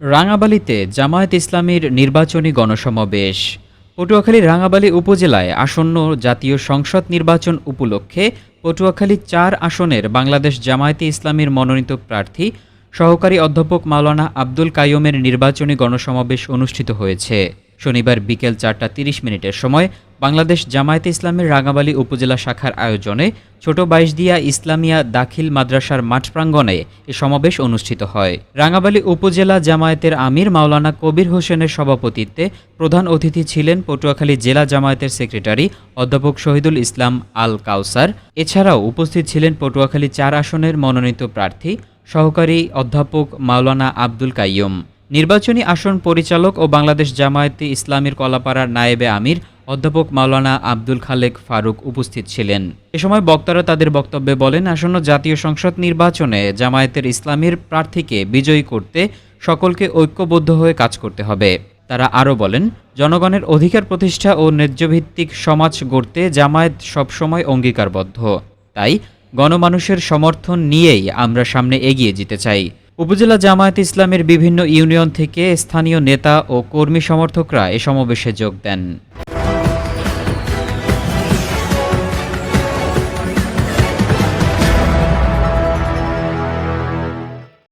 রাঙাবালিতে জামায়াত ইসলামীর নির্বাচনী গণসমাবেশ। পটুয়াখালী রাঙাবালী উপজেলায় আসন্ন জাতীয় সংসদ নির্বাচন উপলক্ষে পটুয়াখালী চার আসনের বাংলাদেশ জামায়াতে ইসলামীর মনোনীত প্রার্থী, সহকারী অধ্যাপক মাওলানা আব্দুল কাইয়ুমের নির্বাচনী গণসমাবেশ অনুষ্ঠিত হয়েছে। শনিবার বিকেল চারটা তিরিশ মিনিটের সময় বাংলাদেশ জামায়াতে ইসলামের রাঙাবালী উপজেলা শাখার আয়োজনে ছোট বাইশদিয়া ইসলামিয়া দাখিল মাদ্রাসার মাঠ প্রাঙ্গণে এ সমাবেশ অনুষ্ঠিত হয়। রাঙাবালী উপজেলা জামায়াতের আমির মাওলানা কবির হোসেনের সভাপতিত্বে প্রধান অতিথি ছিলেন পটুয়াখালী জেলা জামায়াতের সেক্রেটারি অধ্যাপক শহীদুল ইসলাম আল কাউসার। এছাড়াও উপস্থিত ছিলেন পটুয়াখালী চার আসনের মনোনীত প্রার্থী সহকারী অধ্যাপক মাওলানা আব্দুল কাইয়ুম। নির্বাচনী আসন পরিচালক ও বাংলাদেশ জামায়াতে ইসলামীর কলাপাড়ার নায়েবে আমির অধ্যাপক মাওলানা আব্দুল খালেক ফারুক উপস্থিত ছিলেন। এ সময় বক্তারা তাদের বক্তব্যে বলেন, আসন্ন জাতীয় সংসদ নির্বাচনে জামায়াতের ইসলামীর প্রার্থীকে বিজয়ী করতে সকলকে ঐক্যবদ্ধ হয়ে কাজ করতে হবে। তারা আরও বলেন, জনগণের অধিকার প্রতিষ্ঠা ও ন্যায্যভিত্তিক সমাজ গড়তে জামায়াত সবসময় অঙ্গীকারবদ্ধ। তাই গণমানুষের সমর্থন নিয়েই আমরা সামনে এগিয়ে যেতে চাই। উপজেলা জামায়াত ইসলামের বিভিন্ন ইউনিয়ন থেকে স্থানীয় নেতা ও কর্মী সমর্থকরা এ সমাবেশে যোগ দেন।